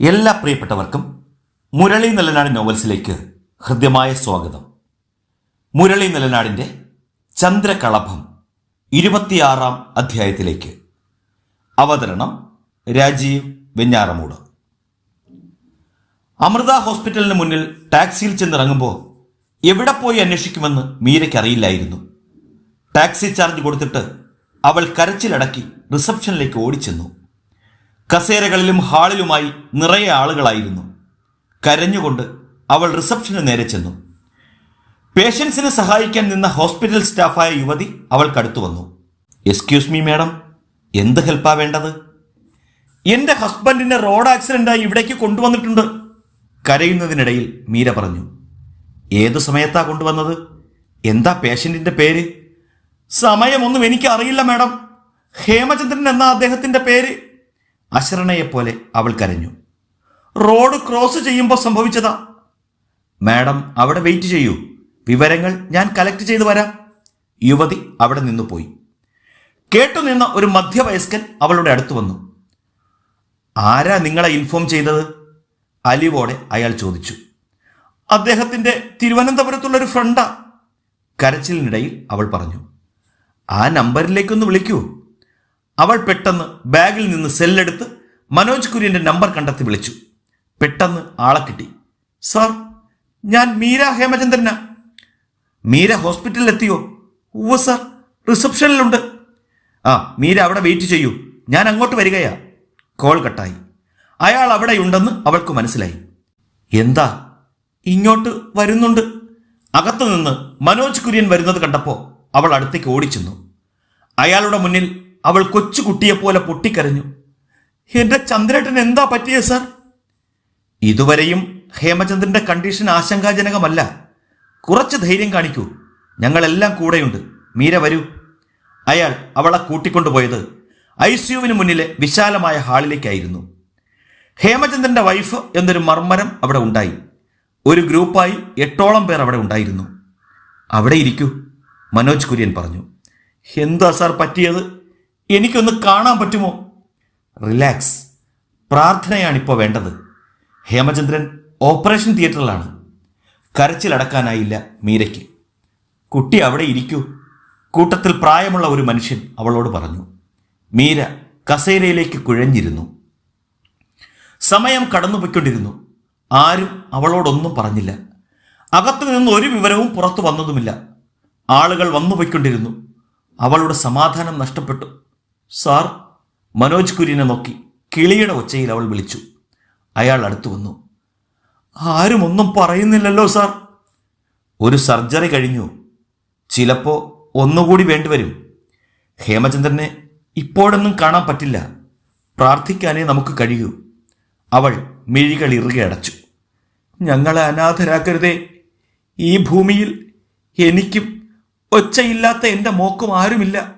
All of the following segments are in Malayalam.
എല്ലാ പ്രിയപ്പെട്ടവർക്കും മുരളി നിലനാട് നോവൽസിലേക്ക് ഹൃദ്യമായ സ്വാഗതം. മുരളി നിലനാടിന്റെ ചന്ദ്രകളഭം ഇരുപത്തിയാറാം അധ്യായത്തിലേക്ക്. അവതരണം രാജീവ് വെഞ്ഞാറമൂട്. അമൃത ഹോസ്പിറ്റലിന് മുന്നിൽ ടാക്സിയിൽ ചെന്നിറങ്ങുമ്പോൾ എവിടെ പോയി അന്വേഷിക്കുമെന്ന് മീരയ്ക്കറിയില്ലായിരുന്നു ടാക്സി ചാർജ് കൊടുത്തിട്ട് അവൾ കരച്ചിലടക്കി റിസപ്ഷനിലേക്ക് ഓടിച്ചെന്നു. കസേരകളിലും ഹാളിലുമായി നിറയെ ആളുകളായിരുന്നു. കരഞ്ഞുകൊണ്ട് അവൾ റിസപ്ഷന് നേരെ ചെന്നു. പേഷ്യൻസിനെ സഹായിക്കാൻ നിന്ന ഹോസ്പിറ്റൽ സ്റ്റാഫായ യുവതി അവൾക്കടുത്തു വന്നു. എക്സ്ക്യൂസ് മീ മാഡം എന്ത് ഹെൽപ്പാ വേണ്ടത്? എന്റെ ഹസ്ബൻഡിനെ റോഡ് ആക്സിഡന്റായി ഇവിടേക്ക് കൊണ്ടുവന്നിട്ടുണ്ട് കരയുന്നതിനിടയിൽ മീര പറഞ്ഞു. ഏതു സമയത്താ കൊണ്ടുവന്നത്? എന്താ പേഷ്യന്റിന്റെ പേര്? സമയമൊന്നും എനിക്ക് അറിയില്ല മാഡം ഹേമചന്ദ്രൻ എന്ന അദ്ദേഹത്തിന്റെ പേര്? അശരണയെപ്പോലെ അവൾ കരഞ്ഞു. റോഡ് ക്രോസ് ചെയ്യുമ്പോൾ സംഭവിച്ചതാ. മാഡം അവിടെ വെയിറ്റ് ചെയ്യൂ. വിവരങ്ങൾ ഞാൻ കലക്ട് ചെയ്ത് വരാം. യുവതി അവിടെ നിന്നു പോയി. കേട്ടുനിന്ന ഒരു മധ്യവയസ്കൻ അവളുടെ അടുത്ത് വന്നു. ആരാ നിങ്ങളെ ഇൻഫോം ചെയ്തത്? അലിവോടെ അയാൾ ചോദിച്ചു. അദ്ദേഹത്തിന്റെ തിരുവനന്തപുരത്തുള്ള ഒരു ഫ്രണ്ടാ കരച്ചിലിനിടയിൽ അവൾ പറഞ്ഞു. ആ നമ്പറിലേക്കൊന്ന് വിളിക്കൂ. അവൾ പെട്ടെന്ന് ബാഗിൽ നിന്ന് സെല്ലെടുത്ത് മനോജ് കുര്യന്റെ നമ്പർ കണ്ടെത്തി വിളിച്ചു. പെട്ടെന്ന് ആളെ കിട്ടി. സാർ ഞാൻ മീര ഹേമചന്ദ്രന. മീര ഹോസ്പിറ്റലിൽ എത്തിയോ ഉവ്വ സാർ റിസപ്ഷനിലുണ്ട്. ആ മീര അവിടെ വെയിറ്റ് ചെയ്യൂ. ഞാൻ അങ്ങോട്ട് വരികയാ. കോൾ കട്ടായി. അയാൾ അവിടെയുണ്ടെന്ന് അവൾക്ക് മനസ്സിലായി. എന്താ? ഇങ്ങോട്ട് വരുന്നുണ്ട്. അകത്തുനിന്ന് മനോജ് കുര്യൻ വരുന്നത് കണ്ടപ്പോൾ അവൾ അടുത്തേക്ക് ഓടിച്ചെന്നു. അയാളുടെ മുന്നിൽ അവൾ കൊച്ചു കുട്ടിയെപ്പോലെ പൊട്ടിക്കരഞ്ഞു. എന്റെ ചന്ദ്രേട്ടൻ എന്താ പറ്റിയത് സർ? ഇതുവരെയും ഹേമചന്ദ്രന്റെ കണ്ടീഷൻ ആശങ്കാജനകമല്ല. കുറച്ച് ധൈര്യം കാണിക്കൂ. ഞങ്ങളെല്ലാം കൂടെയുണ്ട്. മീര വരൂ. അയാൾ അവളെ കൂട്ടിക്കൊണ്ടുപോയത് ഐ സിയുവിന് മുന്നിലെ വിശാലമായ ഹാളിലേക്കായിരുന്നു. ഹേമചന്ദ്രന്റെ വൈഫ് എന്നൊരു മർമ്മരം അവിടെ ഉണ്ടായി. ഒരു ഗ്രൂപ്പായി എട്ടോളം പേർ അവിടെ ഉണ്ടായിരുന്നു. അവിടെ ഇരിക്കൂ മനോജ് കുര്യൻ പറഞ്ഞു. എന്താ സാർ പറ്റിയത്? എനിക്കൊന്ന് കാണാൻ പറ്റുമോ? റിലാക്സ് പ്രാർത്ഥനയാണിപ്പോൾ വേണ്ടത്. ഹേമചന്ദ്രൻ ഓപ്പറേഷൻ തിയേറ്ററിലാണ്. കരച്ചിലടക്കാനായില്ല മീരയ്ക്ക്. കുട്ടി അവിടെ ഇരിക്കൂ. കൂട്ടത്തിൽ പ്രായമുള്ള ഒരു മനുഷ്യൻ അവളോട് പറഞ്ഞു. മീര കസേരയിലേക്ക് കുഴഞ്ഞിരുന്നു. സമയം കടന്നുപോയിക്കൊണ്ടിരുന്നു. ആരും അവളോടൊന്നും പറഞ്ഞില്ല. അകത്തു നിന്ന് ഒരു വിവരവും പുറത്തു വന്നതുമില്ല. ആളുകൾ വന്നുപോയിക്കൊണ്ടിരുന്നു. അവളുടെ സമാധാനം നഷ്ടപ്പെട്ടു. സാർ മനോജ് കുര്യനെ നോക്കി കിളിയുടെ ഒച്ചയിൽ അവൾ വിളിച്ചു. അയാൾ അടുത്തു വന്നു. ആരും ഒന്നും പറയുന്നില്ലല്ലോ സാർ. ഒരു സർജറി കഴിഞ്ഞു. ചിലപ്പോൾ ഒന്നുകൂടി വേണ്ടിവരും ഹേമചന്ദ്രനെ ഇപ്പോഴൊന്നും കാണാൻ പറ്റില്ല. പ്രാർത്ഥിക്കാനേ നമുക്ക് കഴിയൂ. അവൾ മിഴികൾ ഇറുകെ അടച്ചു. ഞങ്ങളെ അനാഥരാക്കരുതേ. ഈ ഭൂമിയിൽ എനിക്കും ഒച്ചയില്ലാത്ത എന്റെ മോക്കും ആരുമില്ല.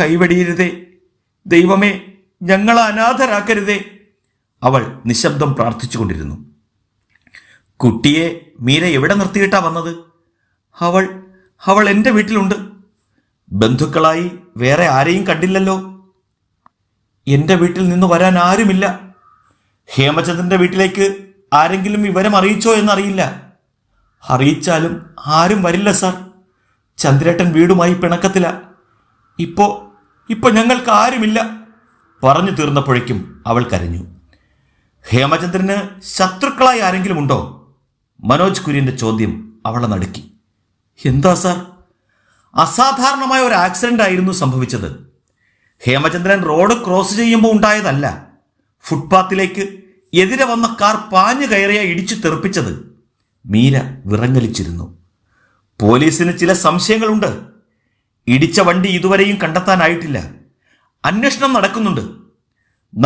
കൈവടിയരുതേ. ദൈവമേ ഞങ്ങളെ അനാഥരാക്കരുതേ. അവൾ നിശബ്ദം പ്രാർത്ഥിച്ചുകൊണ്ടിരുന്നു. കുട്ടിയെ മീര എവിടെ നിർത്തിയിട്ടാ വന്നത്? അവൾ അവൾ എന്റെ വീട്ടിലുണ്ട്. ബന്ധുക്കളായി വേറെ ആരെയും കണ്ടില്ലല്ലോ. എന്റെ വീട്ടിൽ നിന്ന് വരാൻ ആരുമില്ല. ഹേമചന്ദ്രന്റെ വീട്ടിലേക്ക് ആരെങ്കിലും വിവരം അറിയിച്ചോ എന്നറിയില്ല. അറിയിച്ചാലും ആരും വരില്ല സാർ. ചന്ദ്രേട്ടൻ വീടുമായി പിണക്കത്തില. ഇപ്പോ ഇപ്പോൾ ഞങ്ങൾക്ക് ആരുമില്ല. പറഞ്ഞു തീർന്നപ്പോഴേക്കും അവൾ കരഞ്ഞു. ഹേമചന്ദ്രന് ശത്രുക്കളായി ആരെങ്കിലും ഉണ്ടോ? മനോജ് കുര്യന്റെ ചോദ്യം അവളെ നടുക്കി. എന്താ സാർ? അസാധാരണമായ ഒരു ആക്സിഡന്റ് ആയിരുന്നു സംഭവിച്ചത്. ഹേമചന്ദ്രൻ റോഡ് ക്രോസ് ചെയ്യുമ്പോൾ ഉണ്ടായതല്ല. ഫുട്പാത്തിലേക്ക് എതിരെ വന്ന കാർ പാഞ്ഞു കയറിയ ഇടിച്ചു തെറിപ്പിച്ചത്. മീര വിറങ്ങലിച്ചിരുന്നു. പോലീസിന് ചില സംശയങ്ങളുണ്ട്. ഇടിച്ച വണ്ടി ഇതുവരെയും കണ്ടെത്താനായിട്ടില്ല. അന്വേഷണം നടക്കുന്നുണ്ട്.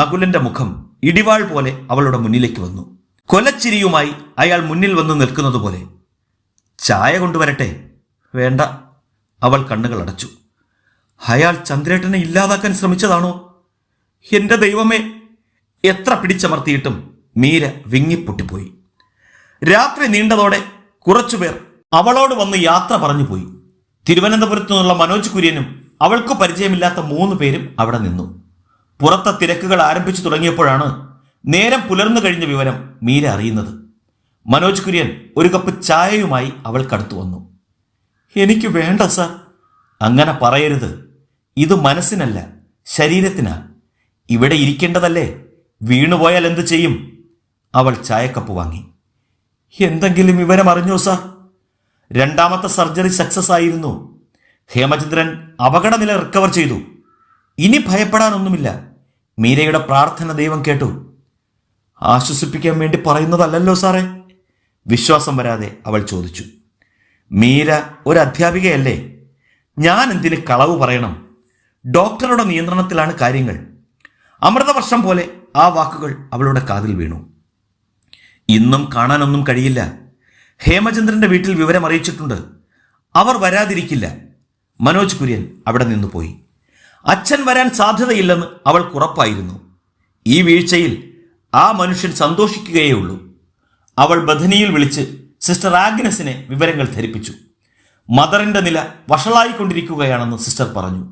നകുലന്റെ മുഖം ഇടിവാൾ പോലെ അവളുടെ മുന്നിലേക്ക് വന്നു. കൊലച്ചിരിയുമായി അയാൾ മുന്നിൽ വന്ന് നിൽക്കുന്നത് പോലെ. ചായ കൊണ്ടുവരട്ടെ? വേണ്ട. അവൾ കണ്ണുകൾ അടച്ചു. അയാൾ ചന്ദ്രേട്ടനെ ഇല്ലാതാക്കാൻ ശ്രമിച്ചതാണോ? എന്റെ ദൈവമേ. എത്ര പിടിച്ചമർത്തിയിട്ടും മീര വിങ്ങിപ്പൊട്ടിപ്പോയി. രാത്രി നീണ്ടതോടെ കുറച്ചുപേർ അവളോട് വന്ന് യാത്ര പറഞ്ഞു പോയി തിരുവനന്തപുരത്തു നിന്നുള്ള മനോജ് കുര്യനും അവൾക്ക് പരിചയമില്ലാത്ത മൂന്ന് പേരും അവിടെ നിന്നു. പുറത്തെ തിരക്കുകൾ ആരംഭിച്ചു തുടങ്ങിയപ്പോഴാണ് നേരം പുലർന്നു കഴിഞ്ഞ വിവരം മീര അറിയുന്നത്. മനോജ് കുര്യൻ ഒരു കപ്പ് ചായയുമായി അവൾക്കടുത്തു വന്നു. എനിക്ക് വേണ്ട സർ. അങ്ങനെ പറയരുത്. ഇത് മനസ്സിനല്ല ശരീരത്തിനാ. ഇവിടെ ഇരിക്കേണ്ടതല്ലേ? വീണുപോയാൽ എന്തു ചെയ്യും? അവൾ ചായക്കപ്പ് വാങ്ങി. എന്തെങ്കിലും വിവരം അറിഞ്ഞോ സാർ? രണ്ടാമത്തെ സർജറി സക്സസ് ആയിരുന്നു. ഹേമചന്ദ്രൻ അപകടനില റിക്കവർ ചെയ്തു. ഇനി ഭയപ്പെടാനൊന്നുമില്ല. മീരയുടെ പ്രാർത്ഥന ദൈവം കേട്ടു. ആശ്വസിപ്പിക്കാൻ വേണ്ടി പറയുന്നതല്ലല്ലോ സാറേ. വിശ്വാസം വരാതെ അവൾ ചോദിച്ചു. മീര ഒരു അധ്യാപികയല്ലേ? ഞാൻ എന്തിന് കളവ് പറയണം? ഡോക്ടറുടെ നിയന്ത്രണത്തിലാണ് കാര്യങ്ങൾ. അമൃതവർഷം പോലെ ആ വാക്കുകൾ അവളുടെ കാതിൽ വീണു. ഇന്നും കാണാനൊന്നും കഴിയില്ല. ഹേമചന്ദ്രന്റെ വീട്ടിൽ വിവരം അറിയിച്ചിട്ടുണ്ട്. അവർ വരാതിരിക്കില്ല. മനോജ് കുര്യൻ അവിടെ നിന്ന് പോയി. അച്ഛൻ വരാൻ സാധ്യതയില്ലെന്ന് അവൾക്ക് ഉറപ്പായിരുന്നു. ഈ വീഴ്ചയിൽ ആ മനുഷ്യൻ സന്തോഷിക്കുകയേ ഉള്ളൂ അവൾ ബഥനിയിൽ വിളിച്ച് സിസ്റ്റർ ആഗ്നസിനെ വിവരങ്ങൾ ധരിപ്പിച്ചു. മദറിന്റെ നില വഷളായിക്കൊണ്ടിരിക്കുകയാണെന്ന് സിസ്റ്റർ പറഞ്ഞു.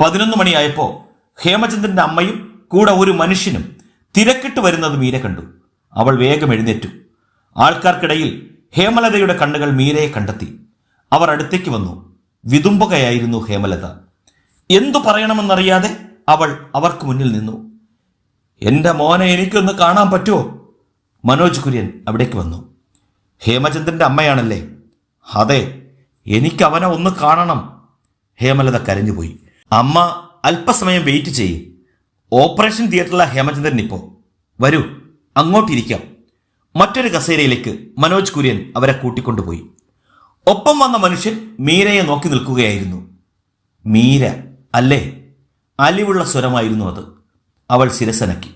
പതിനൊന്ന് മണിയായപ്പോൾ ഹേമചന്ദ്രന്റെ അമ്മയും കൂടെ ഒരു മനുഷ്യനും തിരക്കിട്ട് വരുന്നത് മീര കണ്ടു. അവൾ വേഗം എഴുന്നേറ്റു. ആൾക്കാർക്കിടയിൽ ഹേമലതയുടെ കണ്ണുകൾ മീരയെ കണ്ടെത്തി. അവർ അടുത്തേക്ക് വന്നു. വിതുമ്പുകയായിരുന്നു ഹേമലത. എന്തു പറയണമെന്നറിയാതെ അവൾ അവർക്ക് മുന്നിൽ നിന്നു. എന്റെ മോനെ എനിക്കൊന്ന് കാണാൻ പറ്റുമോ? മനോജ് കുര്യൻ അവിടേക്ക് വന്നു. ഹേമചന്ദ്രന്റെ അമ്മയാണല്ലേ? അതെ എനിക്ക് അവനെ ഒന്ന് കാണണം. ഹേമലത കരഞ്ഞുപോയി. അമ്മ അല്പസമയം വെയിറ്റ് ചെയ്യും. ഓപ്പറേഷൻ തിയേറ്ററിലെ ഹേമചന്ദ്രൻ ഇപ്പോൾ വരൂ അങ്ങോട്ടിരിക്കാം. മറ്റൊരു കസേരയിലേക്ക് മനോജ് കുര്യൻ അവരെ കൂട്ടിക്കൊണ്ടുപോയി. ഒപ്പം വന്ന മനുഷ്യൻ മീരയെ നോക്കി നിൽക്കുകയായിരുന്നു. മീര അല്ലേ? അലിവുള്ള സ്വരമായിരുന്നു അത്. അവൾ ശിരസനക്കി.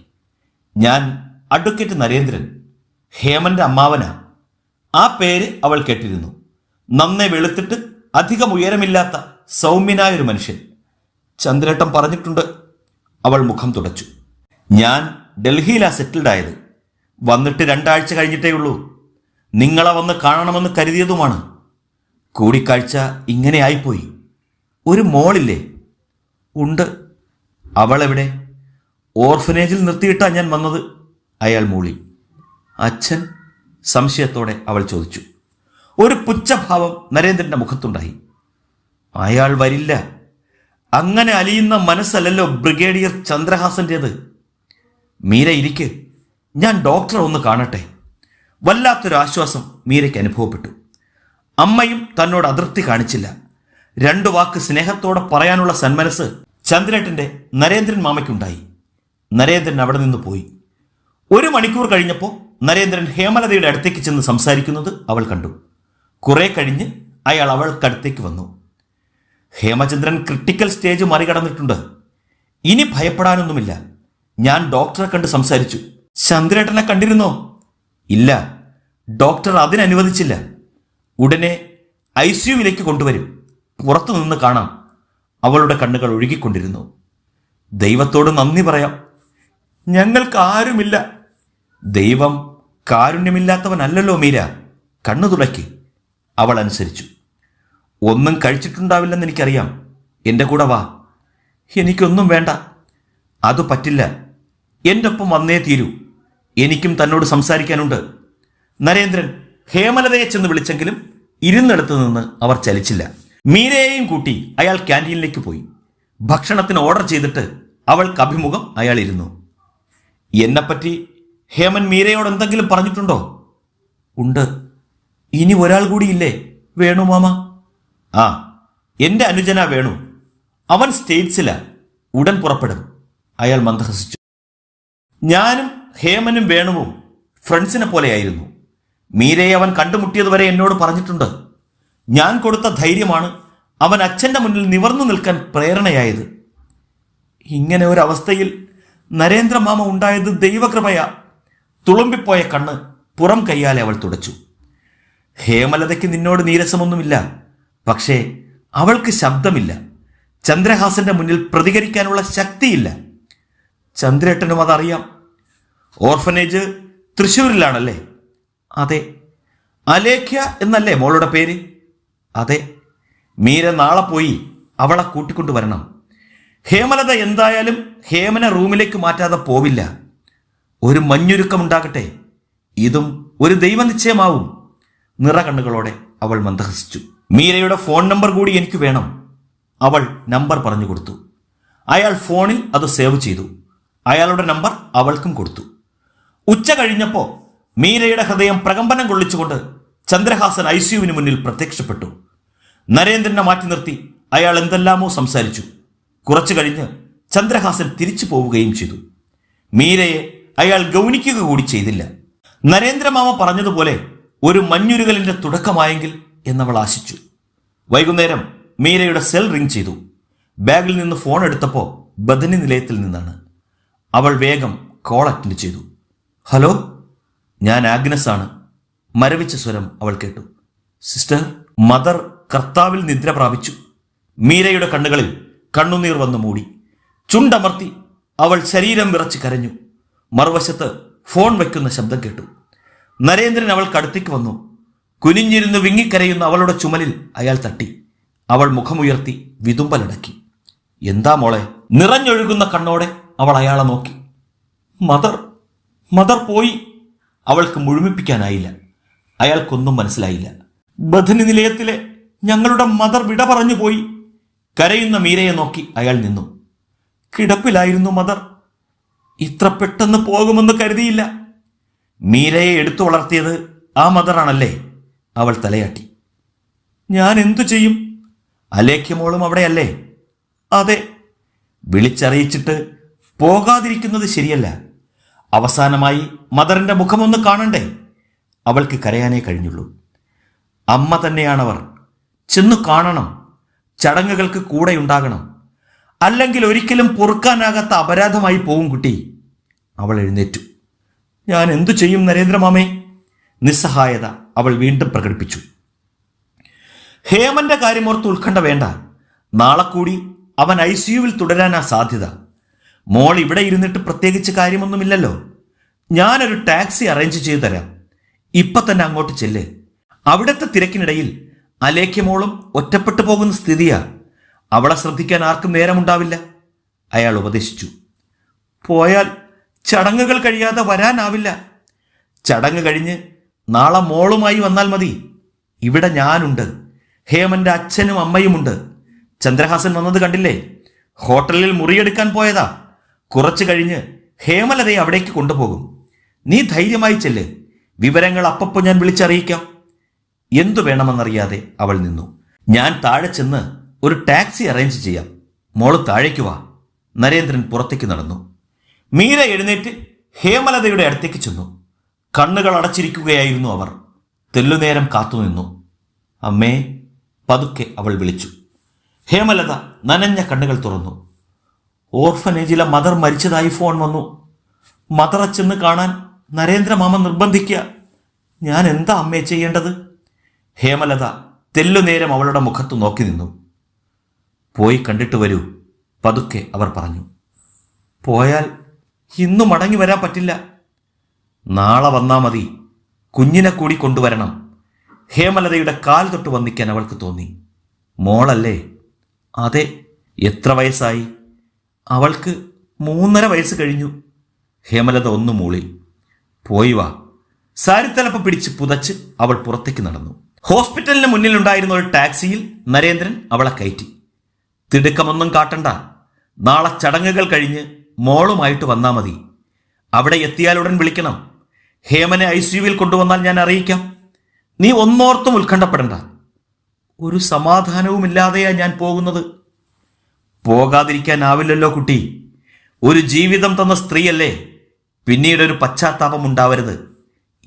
ഞാൻ അഡ്വക്കേറ്റ് നരേന്ദ്രൻ ഹേമന്റെ അമ്മാവന. ആ പേര് അവൾ കേട്ടിരുന്നു. നന്നെ വെളുത്തിട്ട് അധികം ഉയരമില്ലാത്ത സൗമ്യനായ ഒരു മനുഷ്യൻ. ചന്ദ്രേട്ടം പറഞ്ഞിട്ടുണ്ട്. അവൾ മുഖം തുടച്ചു. ഞാൻ ഡൽഹിയിലാ സെറ്റിൽഡ് ആയത് വന്നിട്ട് രണ്ടാഴ്ച കഴിഞ്ഞിട്ടേ ഉള്ളൂ. നിങ്ങളെ വന്ന് കാണണമെന്ന് കരുതിയതുമാണ്. കൂടിക്കാഴ്ച ഇങ്ങനെ ആയിപ്പോയി ഒരു മോളില്ലേ? ഉണ്ട്. അവളെവിടെ? ഓർഫനേജിൽ നിർത്തിയിട്ടാ ഞാൻ വന്നത്. അയാൾ മൂളി. അച്ഛൻ? സംശയത്തോടെ അവൾ ചോദിച്ചു. ഒരു പുച്ഛഭാവം നരേന്ദ്രന്റെ മുഖത്തുണ്ടായി. അയാൾ വരില്ല. അങ്ങനെ അലിയുന്ന മനസ്സല്ലല്ലോ ബ്രിഗേഡിയർ ചന്ദ്രഹാസന്റേത് മീര ഇരിക്ക്. ഞാൻ ഡോക്ടറെ ഒന്ന് കാണട്ടെ. വല്ലാത്തൊരു ആശ്വാസം മീരയ്ക്ക് അനുഭവപ്പെട്ടു. അമ്മയും തന്നോട് അതൃപ്തി കാണിച്ചില്ല. രണ്ടു വാക്ക് സ്നേഹത്തോടെ പറയാനുള്ള സന്മനസ് ചന്ദ്രേട്ടന്റെ നരേന്ദ്രൻ മാമയ്ക്കുണ്ടായി. നരേന്ദ്രൻ അവിടെ നിന്ന് പോയി. ഒരു മണിക്കൂർ കഴിഞ്ഞപ്പോൾ നരേന്ദ്രൻ ഹേമലതയുടെ അടുത്തേക്ക് ചെന്ന് സംസാരിക്കുന്നത് അവൾ കണ്ടു. കുറെ കഴിഞ്ഞ് അയാൾ അവൾക്കടുത്തേക്ക് വന്നു. ഹേമചന്ദ്രൻ ക്രിട്ടിക്കൽ സ്റ്റേജ് മറികടന്നിട്ടുണ്ട്. ഇനി ഭയപ്പെടാനൊന്നുമില്ല. ഞാൻ ഡോക്ടറെ കണ്ട് സംസാരിച്ചു. ചന്ദ്രേട്ടനെ കണ്ടിരുന്നോ? ഇല്ല. ഡോക്ടർ അതിനനുവദിച്ചില്ല. ഉടനെ ഐ സിയുവിലേക്ക് കൊണ്ടുവരും. പുറത്തു നിന്ന് കാണാം. അവളുടെ കണ്ണുകൾ ഒഴുകിക്കൊണ്ടിരുന്നു. ദൈവത്തോട് നന്ദി പറയാം. ഞങ്ങൾക്ക് ആരുമില്ല. ദൈവം കാരുണ്യമില്ലാത്തവനല്ലല്ലോ മീര. കണ്ണു തുടക്കി അവൾ അനുസരിച്ചു. ഒന്നും കഴിച്ചിട്ടുണ്ടാവില്ലെന്ന് എനിക്കറിയാം. എന്റെ കൂടെ വാ. എനിക്കൊന്നും വേണ്ട. അത് പറ്റില്ല. എന്റെ ഒപ്പം വന്നേ തീരൂ. എനിക്കും തന്നോട് സംസാരിക്കാനുണ്ട്. നരേന്ദ്രൻ ഹേമലതയെ ചെന്ന് വിളിച്ചെങ്കിലും ഇരുന്നിടത്ത് നിന്ന് അവർ ചലിച്ചില്ല. മീരയെയും കൂട്ടി അയാൾ ക്യാന്റീനിലേക്ക് പോയി. ഭക്ഷണത്തിന് ഓർഡർ ചെയ്തിട്ട് അവൾക്ക് അഭിമുഖം അയാൾ ഇരുന്നു എന്നെപ്പറ്റി ഹേമൻ മീരയോട് എന്തെങ്കിലും പറഞ്ഞിട്ടുണ്ടോ? ഉണ്ട്. ഇനി ഒരാൾ കൂടിയില്ലേ വേണു മാമ. ആ എന്റെ അനുജന വേണു. അവൻ സ്റ്റേറ്റ്സില. ഉടൻ പുറപ്പെടും. അയാൾ മന്ദഹസിച്ചു. ഞാനും ഹേമനും വേണുവും ഫ്രണ്ട്സിനെ പോലെയായിരുന്നു. മീരയെ അവൻ കണ്ടുമുട്ടിയതുവരെ എന്നോട് പറഞ്ഞിട്ടുണ്ട്. ഞാൻ കൊടുത്ത ധൈര്യമാണ് അവൻ അച്ഛന്റെ മുന്നിൽ നിവർന്നു നിൽക്കാൻ പ്രേരണയായത്. ഇങ്ങനെ ഒരു അവസ്ഥയിൽ നരേന്ദ്രമാമ ഉണ്ടായത് ദൈവകൃപയാ തുളുമ്പിപ്പോയ കണ്ണ് പുറം കയ്യാലെ അവൾ തുടച്ചു. ഹേമലതയ്ക്ക് നിന്നോട് നീരസമൊന്നുമില്ല. പക്ഷേ അവൾക്ക് ശബ്ദമില്ല. ചന്ദ്രഹാസന്റെ മുന്നിൽ പ്രതികരിക്കാനുള്ള ശക്തിയില്ല. ചന്ദ്രേട്ടനും അതറിയാം ഓർഫനേജ് തൃശ്ശൂരിലാണല്ലേ? അതെ. അലേഖ്യ എന്നല്ലേ മോളുടെ പേര്? അതെ. മീര നാളെ പോയി അവളെ കൂട്ടിക്കൊണ്ടുവരണം ഹേമലത എന്തായാലും ഹേമനെ റൂമിലേക്ക് മാറ്റാതെ പോവില്ല. ഒരു മഞ്ഞുരുക്കമുണ്ടാകട്ടെ ഇതും ഒരു ദൈവനിശ്ചയമാവും. നിറകണ്ണുകളോടെ അവൾ മന്ദഹസിച്ചു. മീരയുടെ ഫോൺ നമ്പർ കൂടി എനിക്ക് വേണം. അവൾ നമ്പർ പറഞ്ഞു കൊടുത്തു. അയാൾ ഫോണിൽ അത് സേവ് ചെയ്തു. അയാളുടെ നമ്പർ അവൾക്കും കൊടുത്തു. ഉച്ച കഴിഞ്ഞപ്പോൾ മീരയുടെ ഹൃദയം പ്രകമ്പനം കൊള്ളിച്ചുകൊണ്ട് ചന്ദ്രഹാസൻ ഐ സിയുവിന് മുന്നിൽ പ്രത്യക്ഷപ്പെട്ടു. നരേന്ദ്രനെ മാറ്റി നിർത്തി അയാൾ എന്തെല്ലാമോ സംസാരിച്ചു. കുറച്ചു കഴിഞ്ഞ് ചന്ദ്രഹാസൻ തിരിച്ചു പോവുകയും ചെയ്തു. മീരയെ അയാൾ ഗൗനിക്കുക കൂടി ചെയ്തില്ല. നരേന്ദ്രമാമ പറഞ്ഞതുപോലെ ഒരു മഞ്ഞുരുകലിന്റെ തുടക്കമായെങ്കിൽ എന്നവൾ ആശിച്ചു. വൈകുന്നേരം മീരയുടെ സെൽ റിംഗ് ചെയ്തു. ബാഗിൽ നിന്ന് ഫോൺ എടുത്തപ്പോൾ ബദനി നിലയത്തിൽ നിന്നാണ്. അവൾ വേഗം കോൾ അറ്റൻഡ് ചെയ്തു. ഹലോ ഞാൻ ആഗ്നസ് ആണ് മരവിച്ച സ്വരം അവൾ കേട്ടു. സിസ്റ്റർ മദർ കർത്താവിൽ നിദ്ര പ്രാപിച്ചു. മീരയുടെ കണ്ണുകളിൽ കണ്ണുനീർ വന്നു മൂടി. ചുണ്ടമർത്തി അവൾ ശരീരം വിറച്ച് കരഞ്ഞു. മറുവശത്ത് ഫോൺ വയ്ക്കുന്ന ശബ്ദം കേട്ടു. നരേന്ദ്രൻ അവൾ അടുത്തേക്ക് വന്നു. കുനിഞ്ഞിരുന്ന് വിങ്ങിക്കരയുന്ന അവളുടെ ചുമലിൽ അയാൾ തട്ടി. അവൾ മുഖമുയർത്തി വിതുമ്പലടക്കി. എന്താ മോളെ? നിറഞ്ഞൊഴുകുന്ന കണ്ണോടെ അവൾ അയാളെ നോക്കി. മദർ മദർ പോയി അവൾക്ക് മുഴുമിപ്പിക്കാനായില്ല. അയാൾക്കൊന്നും മനസ്സിലായില്ല. ബഥനി നിലയത്തിലെ ഞങ്ങളുടെ മദർ വിട പറഞ്ഞു പോയി. കരയുന്ന മീരയെ നോക്കി അയാൾ നിന്നു. കിടപ്പിലായിരുന്നു മദർ. ഇത്ര പെട്ടെന്ന് പോകുമെന്ന് കരുതിയില്ല. മീരയെ എടുത്തു വളർത്തിയത് ആ മദറാണല്ലേ അവൾ തലയാട്ടി. ഞാൻ എന്തു ചെയ്യും? അലേഖ്യമോളും അവിടെയല്ലേ? അതെ വിളിച്ചറിയിച്ചിട്ട് പോകാതിരിക്കുന്നത് ശരിയല്ല. അവസാനമായി മദറിന്റെ മുഖമൊന്ന് കാണണ്ടേ? അവൾക്ക് കരയാനേ കഴിഞ്ഞുള്ളൂ. അമ്മ തന്നെയാണവർ. ചെന്നു കാണണം. ചടങ്ങുകൾക്ക് കൂടെയുണ്ടാകണം അല്ലെങ്കിൽ ഒരിക്കലും പൊറുക്കാനാകാത്ത അപരാധമായി പോവും കുട്ടി. അവൾ എഴുന്നേറ്റു. ഞാൻ എന്തു ചെയ്യും നരേന്ദ്രമാമേ നിസ്സഹായത അവൾ വീണ്ടും പ്രകടിപ്പിച്ചു. ഹേമന്റെ കാര്യമോർത്ത് ഉത്കണ്ഠ വേണ്ട. നാളെ കൂടി അവൻ ഐ സിയുവിൽ തുടരാനാ സാധ്യത. മോൾ ഇവിടെ ഇരുന്നിട്ട് പ്രത്യേകിച്ച് കാര്യമൊന്നുമില്ലല്ലോ. ഞാനൊരു ടാക്സി അറേഞ്ച് ചെയ്തു തരാം. ഇപ്പൊ തന്നെ അങ്ങോട്ട് ചെല്ല്. അവിടുത്തെ തിരക്കിനിടയിൽ അലേഖ്യമോളും ഒറ്റപ്പെട്ടു പോകുന്ന സ്ഥിതിയാ. അവളെ ശ്രദ്ധിക്കാൻ ആർക്കും നേരമുണ്ടാവില്ല. അയാൾ ഉപദേശിച്ചു. പോയാൽ ചടങ്ങുകൾ കഴിയാതെ വരാനാവില്ല. ചടങ്ങ് കഴിഞ്ഞ് നാളെ മോളുമായി വന്നാൽ മതി. ഇവിടെ ഞാനുണ്ട്. ഹേമന്റെ അച്ഛനും അമ്മയുമുണ്ട്. ചന്ദ്രഹാസൻ വന്നത് കണ്ടില്ലേ? ഹോട്ടലിൽ മുറിയെടുക്കാൻ പോയതാ. കുറച്ചു കഴിഞ്ഞ് ഹേമലതയെ അവിടേക്ക് കൊണ്ടുപോകും. നീ ധൈര്യമായി ചെല്ല്. വിവരങ്ങൾ അപ്പപ്പോ ഞാൻ വിളിച്ചറിയിക്കാം. എന്തു വേണമെന്നറിയാതെ അവൾ നിന്നു. ഞാൻ താഴെ ചെന്ന് ഒരു ടാക്സി അറേഞ്ച് ചെയ്യാം. മോൾ താഴേക്ക് വാ. നരേന്ദ്രൻ പുറത്തേക്ക് നടന്നു. മീര എഴുന്നേറ്റ് ഹേമലതയുടെ അടുത്തേക്ക് ചെന്നു. കണ്ണുകൾ അടച്ചിരിക്കുകയായിരുന്നു അവർ. തെല്ലുനേരം കാത്തുനിന്നു അമ്മേ പതുക്കെ അവൾ വിളിച്ചു. ഹേമലത നനഞ്ഞ കണ്ണുകൾ തുറന്നു. ഓർഫനേജിലെ മദർ മരിച്ചതായി ഫോൺ വന്നു. മദറെ ചെന്ന് കാണാൻ നരേന്ദ്രമാമ നിർബന്ധിക്കുക ഞാൻ എന്താ അമ്മയെ ചെയ്യേണ്ടത്? ഹേമലത തെല്ലുനേരം അവളുടെ മുഖത്ത് നോക്കി നിന്നു. പോയി കണ്ടിട്ട് വരൂ പതുക്കെ അവർ പറഞ്ഞു. പോയാൽ ഇന്നു മടങ്ങി വരാൻ പറ്റില്ല. നാളെ വന്നാ മതി. കുഞ്ഞിനെ കൂടി കൊണ്ടുവരണം. ഹേമലതയുടെ കാൽ തൊട്ട് വന്നിക്കാൻ അവൾക്ക് തോന്നി. മോളല്ലേ? അതെ എത്ര വയസ്സായി? അവൾക്ക് മൂന്നര വയസ്സ് കഴിഞ്ഞു. ഹേമലത ഒന്ന് മൂളി പോയി വാ. സാരിത്തലപ്പ് പിടിച്ച് പുതച്ച് അവൾ പുറത്തേക്ക് നടന്നു. ഹോസ്പിറ്റലിന് മുന്നിലുണ്ടായിരുന്ന ഒരു ടാക്സിയിൽ നരേന്ദ്രൻ അവളെ കയറ്റി. തിടുക്കമൊന്നും കാട്ടണ്ട. നാളെ ചടങ്ങുകൾ കഴിഞ്ഞ് മോളുമായിട്ട് വന്നാൽ മതി. അവിടെ എത്തിയാലുടൻ വിളിക്കണം. ഹേമനെ ഐ സിയുവിൽ കൊണ്ടുവന്നാൽ ഞാൻ അറിയിക്കാം. നീ ഒന്നോർത്തും ഉത്കണ്ഠപ്പെടണ്ട. ഒരു സമാധാനവുമില്ലാതെയാ ഞാൻ പോകുന്നത്. പോകാതിരിക്കാനാവില്ലല്ലോ കുട്ടി. ഒരു ജീവിതം തന്ന സ്ത്രീയല്ലേ. പിന്നീട് ഒരു പശ്ചാത്താപം ഉണ്ടാവരുത്.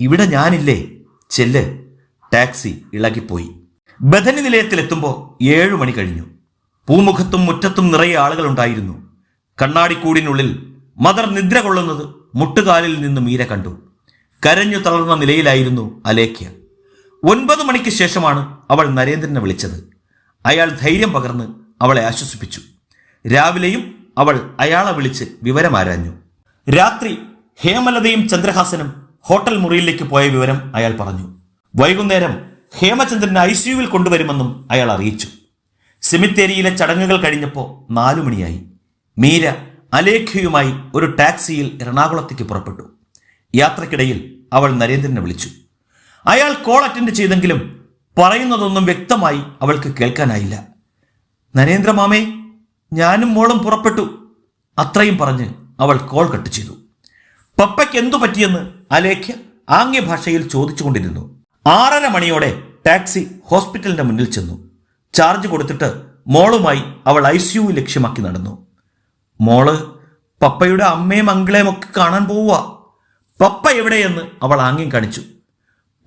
ഇവിടെ ഞാനില്ലേ. ചെല്ല്. ടാക്സി ഇളകിപ്പോയി. ബദനി നിലയത്തിലെത്തുമ്പോൾ ഏഴു മണി കഴിഞ്ഞു. പൂമുഖത്തും മുറ്റത്തും നിറയെ ആളുകളുണ്ടായിരുന്നു. കണ്ണാടിക്കൂടിനുള്ളിൽ മദർ നിദ്ര കൊള്ളുന്നത് മുട്ടുകാലിൽ നിന്ന് മീര കണ്ടു. കരഞ്ഞു തളർന്ന നിലയിലായിരുന്നു അലേഖ്യ. ഒൻപത് മണിക്ക് ശേഷമാണ് അവൾ നരേന്ദ്രനെ വിളിച്ചത്. അയാൾ ധൈര്യം പകർന്ന് അവളെ ആശ്വസിപ്പിച്ചു. രാവിലെയും അവൾ അയാളെ വിളിച്ച് വിവരമാരാഞ്ഞു രാത്രി ഹേമലതയും ചന്ദ്രഹാസനും ഹോട്ടൽ മുറിയിലേക്ക് പോയ വിവരം അയാൾ പറഞ്ഞു. വൈകുന്നേരം ഹേമചന്ദ്രനെ ഐ സിയുവിൽ കൊണ്ടുവരുമെന്നും അയാൾ അറിയിച്ചു. സെമിത്തേരിയിലെ ചടങ്ങുകൾ കഴിഞ്ഞപ്പോൾ നാലു മണിയായി. മീര അലേഖയുമായി ഒരു ടാക്സിയിൽ എറണാകുളത്തേക്ക് പുറപ്പെട്ടു. യാത്രക്കിടയിൽ അവൾ നരേന്ദ്രനെ വിളിച്ചു. അയാൾ കോൾ അറ്റൻഡ് ചെയ്തെങ്കിലും പറയുന്നതൊന്നും വ്യക്തമായി അവൾക്ക് കേൾക്കാനായില്ല. നരേന്ദ്ര മാമേ ഞാനും മോളും പുറപ്പെട്ടു. അത്രയും പറഞ്ഞ് അവൾ കോൾ കട്ട് ചെയ്തു. പപ്പയ്ക്ക് എന്തു പറ്റിയെന്ന് അലേഖ്യ ആംഗ്യ ഭാഷയിൽ ചോദിച്ചുകൊണ്ടിരുന്നു. ആറര മണിയോടെ ടാക്സി ഹോസ്പിറ്റലിന്റെ മുന്നിൽ ചെന്നു. ചാർജ് കൊടുത്തിട്ട് മോളുമായി അവൾ ഐ സി ലക്ഷ്യമാക്കി നടന്നു. മോൾ പപ്പയുടെ അമ്മയും അങ്കിളെയും ഒക്കെ കാണാൻ പോവുക. പപ്പ എവിടെയെന്ന് അവൾ ആംഗ്യം കാണിച്ചു.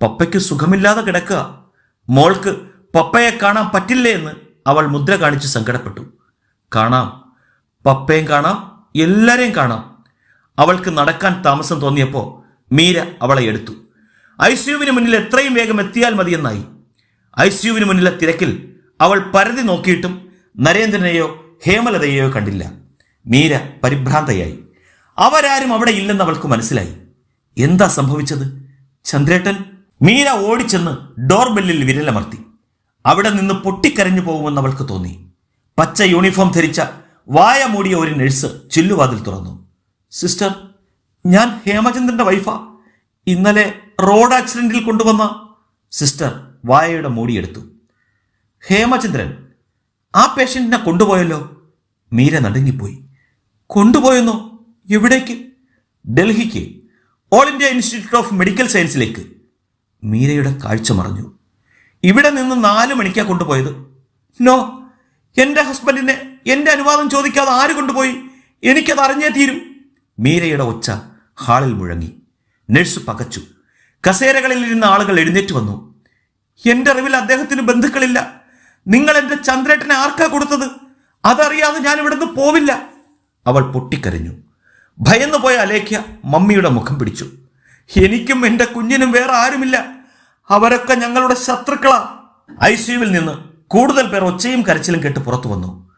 പപ്പയ്ക്ക് സുഖമില്ലാതെ കിടക്കുക. മോൾക്ക് പപ്പയെ കാണാൻ പറ്റില്ലേ എന്ന് അവൾ മുദ്ര കാണിച്ച് സങ്കടപ്പെട്ടു. കാണാം. പപ്പയും കാണാം എല്ലാരെയും കാണാം. അവൾക്ക് നടക്കാൻ താമസം തോന്നിയപ്പോൾ മീര അവളെ എടുത്തു. ഐ സിയുവിന് മുന്നിൽ എത്രയും വേഗം എത്തിയാൽ മതിയെന്നായി. ഐ സിയുവിന് മുന്നിലെ തിരക്കിൽ അവൾ പരതി നോക്കിയിട്ടും നരേന്ദ്രനെയോ ഹേമലതയെയോ കണ്ടില്ല. മീര പരിഭ്രാന്തയായി. അവരാരും അവിടെ ഇല്ലെന്ന് അവൾക്ക് മനസ്സിലായി. എന്താ സംഭവിച്ചത്? ചന്ദ്രേട്ടൻ? മീര ഓടിച്ചെന്ന് ഡോർബെല്ലിൽ വിരലമർത്തി. അവിടെ നിന്ന് പൊട്ടിക്കരഞ്ഞു പോകുമെന്ന് അവൾക്ക് തോന്നി. പച്ച യൂണിഫോം ധരിച്ച വായ മൂടിയ ഒരു നഴ്സ് ചില്ലുവാതിൽ തുറന്നു. സിസ്റ്റർ ഞാൻ ഹേമചന്ദ്രന്റെ വൈഫാ ഇന്നലെ റോഡ് ആക്സിഡന്റിൽ കൊണ്ടുവന്ന സിസ്റ്റർ വായയുടെ മൂടിയെടുത്തു ഹേമചന്ദ്രൻ ആ പേഷ്യന്റിനെ കൊണ്ടുപോയല്ലോ. മീര നടുങ്ങിപ്പോയി. കൊണ്ടുപോയെന്നോ? എവിടേക്ക്? ഡൽഹിക്ക്. All India Institute of Medical സയൻസിലേക്ക് മീരയുടെ കാഴ്ച മറഞ്ഞു. ഇവിടെ നിന്ന് നാല് മണിക്കാണ് കൊണ്ടുപോയത്? നോ എന്റെ ഹസ്ബൻഡിനെ എന്റെ അനുവാദം ചോദിക്കാതെ ആര് കൊണ്ടുപോയി? എനിക്കത് അറിഞ്ഞേ തീരും. മീരയുടെ ഒച്ച ഹാളിൽ മുഴങ്ങി. നഴ്സ് പകച്ചു. കസേരകളിൽ ഇരുന്ന ആളുകൾ എഴുന്നേറ്റ് വന്നു. എന്റെ അറിവിൽ അദ്ദേഹത്തിന് ബന്ധുക്കളില്ല. നിങ്ങൾ എന്റെ ചന്ദ്രേട്ടനെ ആർക്കാ കൊടുത്തത്? അതറിയാതെ ഞാൻ ഇവിടുന്ന് പോവില്ല. അവൾ പൊട്ടിക്കരഞ്ഞു. ഭയന്നു പോയ അലേഖ്യ മമ്മിയുടെ മുഖം പിടിച്ചു. എനിക്കും എന്റെ കുഞ്ഞിനും വേറെ ആരുമില്ല. അവരൊക്കെ ഞങ്ങളുടെ ശത്രുക്കളാ. ഐ സിയുവിൽ നിന്ന് കൂടുതൽ പേർ ഒച്ചയും കരച്ചിലും കേട്ട് പുറത്തു വന്നു.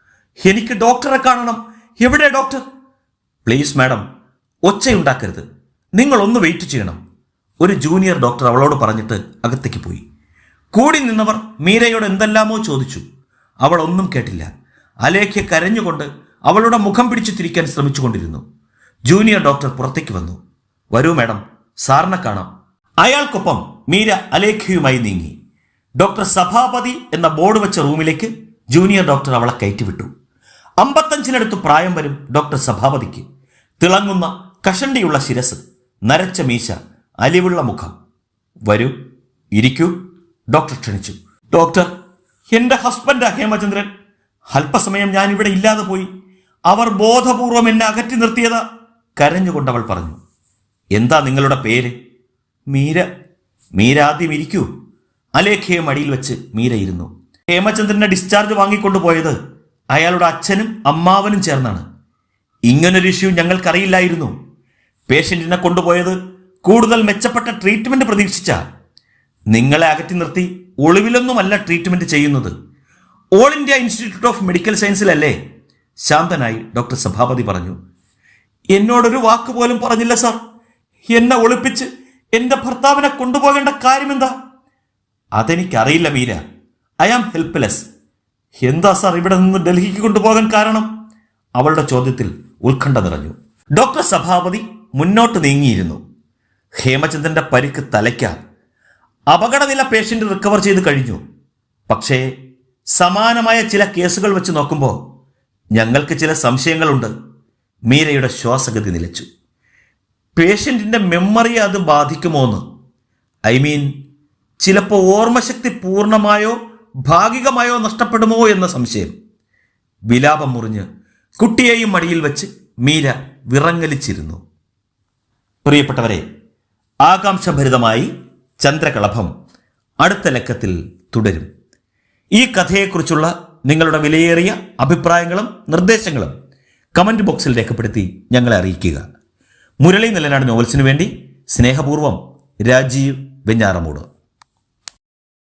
എനിക്ക് ഡോക്ടറെ കാണണം. എവിടെ ഡോക്ടർ? Please madam ഒച്ചയുണ്ടാക്കരുത്. നിങ്ങൾ ഒന്ന് വെയിറ്റ് ചെയ്യണം. ഒരു ജൂനിയർ ഡോക്ടർ അവളോട് പറഞ്ഞിട്ട് അകത്തേക്ക് പോയി. കൂടി നിന്നവർ മീരയോട് എന്തെല്ലാമോ ചോദിച്ചു. അവൾ ഒന്നും കേട്ടില്ല. അലേഖ്യ കരഞ്ഞുകൊണ്ട് അവളുടെ മുഖം പിടിച്ചു തിരിക്കാൻ ശ്രമിച്ചുകൊണ്ടിരുന്നു. ജൂനിയർ ഡോക്ടർ പുറത്തേക്ക് വന്നു. വരൂ മാഡം സാറിനെ കാണാം. അയാൾക്കൊപ്പം മീര അലേഖ്യയുമായി നീങ്ങി. ഡോക്ടർ സഭാപതി എന്ന ബോർഡ് വെച്ച റൂമിലേക്ക് ജൂനിയർ ഡോക്ടർ അവളെ കയറ്റിവിട്ടു. അമ്പത്തഞ്ചിനടുത്ത് പ്രായം വരും ഡോക്ടർ സഭാപതിക്ക്. തിളങ്ങുന്ന കഷണ്ടിയുള്ള ശിരസ് നരച്ച മീശ അലിവുള്ള മുഖം. വരൂ ഇരിക്കൂ. ഡോക്ടർ ക്ഷണിച്ചു. ഡോക്ടർ എന്റെ ഹസ്ബൻഡ് ഹേമചന്ദ്രൻ. അല്പസമയം ഞാൻ ഇവിടെ ഇല്ലാതെ പോയി. അവർ ബോധപൂർവം എന്നെ അകറ്റി നിർത്തിയതാ കരഞ്ഞുകൊണ്ട് അവൾ പറഞ്ഞു. എന്താ നിങ്ങളുടെ പേര്? മീര. മീര ആദ്യം ഇരിക്കൂ. അലേഖയെ മടിയിൽ വെച്ച് മീരയിരുന്നു. ഹേമചന്ദ്രനെ ഡിസ്ചാർജ് വാങ്ങിക്കൊണ്ടുപോയത് അയാളുടെ അച്ഛനും അമ്മാവനും ചേർന്നാണ്. ഇങ്ങനൊരു ഇഷ്യൂ ഞങ്ങൾക്കറിയില്ലായിരുന്നു. പേഷ്യന്റിനെ കൊണ്ടുപോയത് കൂടുതൽ മെച്ചപ്പെട്ട ട്രീറ്റ്മെന്റ് പ്രതീക്ഷിച്ച. നിങ്ങളെ അകറ്റി നിർത്തി ഒളിവിലൊന്നുമല്ല ട്രീറ്റ്മെന്റ് ചെയ്യുന്നത്. All India Institute of Medical സയൻസിലല്ലേ ശാന്തനായി ഡോക്ടർ സഭാപതി പറഞ്ഞു. എന്നോടൊരു വാക്ക് പോലും പറഞ്ഞില്ല സാർ എന്നെ ഒളിപ്പിച്ച് എന്റെ ഭർത്താവിനെ കൊണ്ടുപോകേണ്ട കാര്യമെന്താ? അതെനിക്കറിയില്ല മീര. ഐ ആം ഹെൽപ്ലെസ് എന്താ സാർ ഇവിടെ നിന്ന് ഡൽഹിക്ക് കൊണ്ടുപോകാൻ കാരണം? അവളുടെ ചോദ്യത്തിൽ ഉത്കണ്ഠ നിറഞ്ഞു. ഡോക്ടർ സഭാപതി മുന്നോട്ട് നീങ്ങിയിരുന്നു. ഹേമചന്ദ്രന്റെ പരിക്ക് തലയ്ക്ക അപകടനില പേഷ്യന്റ് റിക്കവർ ചെയ്ത് കഴിഞ്ഞു. പക്ഷേ സമാനമായ ചില കേസുകൾ വെച്ച് നോക്കുമ്പോൾ ഞങ്ങൾക്ക് ചില സംശയങ്ങളുണ്ട്. മീരയുടെ ശ്വാസഗതി നിലച്ചു. പേഷ്യന്റിന്റെ മെമ്മറി അത് ബാധിക്കുമോ എന്ന് ഐ മീൻ ചിലപ്പോൾ ഓർമ്മശക്തി പൂർണമായോ ഭാഗികമായോ നഷ്ടപ്പെടുമോ എന്ന സംശയം. വിലാപം മുറിഞ്ഞ് കുട്ടിയെയും മടിയിൽ വെച്ച് മീര വിറങ്ങലിച്ചിരുന്നു. പ്രിയപ്പെട്ടവരെ ആകാംക്ഷഭരിതമായി ചന്ദ്രകളഭം അടുത്ത ലക്കത്തിൽ തുടരും. ഈ കഥയെക്കുറിച്ചുള്ള നിങ്ങളുടെ വിലയേറിയ അഭിപ്രായങ്ങളും നിർദ്ദേശങ്ങളും കമന്റ് ബോക്സിൽ രേഖപ്പെടുത്തി ഞങ്ങളെ അറിയിക്കുക. മുരളി നിലനാട് നോവൽസിനു വേണ്ടി സ്നേഹപൂർവം രാജീവ് വെഞ്ഞാറമൂട്.